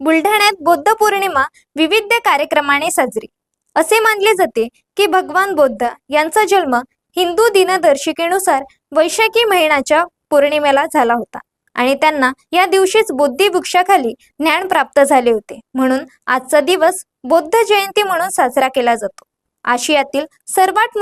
बुलढाण्यात बौद्ध पौर्णिमा विविध कार्यक्रमाने साजरी. असे मानले जाते की भगवान बुद्ध यांचा जन्म हिंदू दिनदर्शिकेनुसार वैशाखी महिन्याच्या पौर्णिमेला झाला होता आणि त्यांना या दिवशीच बुद्धी वृक्षाखाली ज्ञान प्राप्त झाले होते. म्हणून आजचा दिवस बौद्ध जयंती म्हणून साजरा केला जातो. आशियातील सर्वात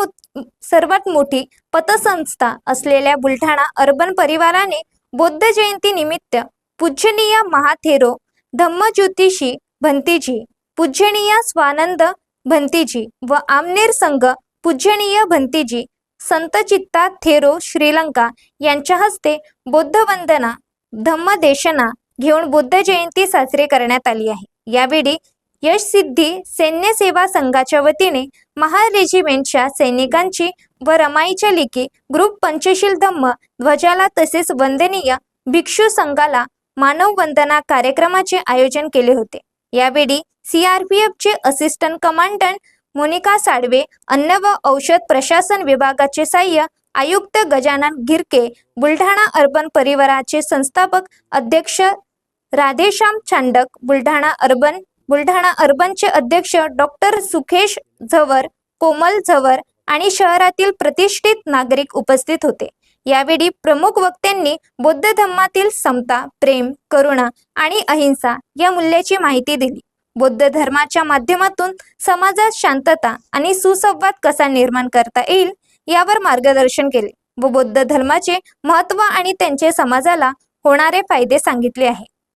सर्वात मोठी पतसंस्था असलेल्या बुलढाणा अर्बन परिवाराने बौद्ध जयंती निमित्त पूजनीय महाथेरो धम्मज्योतिषी भंतीजी पूजनीय स्वानंद भंतीजी व आमनेर संघ पूजनीय भंतीजी संत चित्ता थेरो श्रीलंका यांच्या हस्ते बौद्ध वंदना धम्मदेशना घेऊन बुद्ध जयंती साजरी करण्यात आली आहे. यावेळी यश सिद्धी सैन्य सेवा संघाच्या वतीने महार रेजिमेंटच्या सैनिकांची व रमाईच्या लिखी ग्रुप पंचशील धम्म ध्वजाला तसेच वंदनीय भिक्षू संघाला मानव वंदना कार्यक्रमाचे आयोजन केले होते. यावेळी सीआरपीएफचे असिस्टंट कमांडंट मोनिका साडवे अन्न व औषध प्रशासन विभागाचे सहाय्य आयुक्त गजानन गिरके बुलढाणा अर्बन परिवाराचे संस्थापक अध्यक्ष राधेश्याम चांडक बुलढाणा अर्बन बुलढाणा अर्बनचे अध्यक्ष डॉक्टर सुखेश झवर कोमल झवर आणि शहरातील प्रतिष्ठित नागरिक उपस्थित होते. यावेळी प्रमुख वक्त्यांनी बौद्ध धर्मातील समता प्रेम करुणा आणि अहिंसा या मूल्याची माहिती दिली. बौद्ध धर्माच्या माध्यमातून समाजात शांतता आणि सुसंवाद कसा निर्माण करता येईल यावर मार्गदर्शन केले व बौद्ध धर्माचे महत्त्व आणि त्यांचे समाजाला होणारे फायदे सांगितले आहे.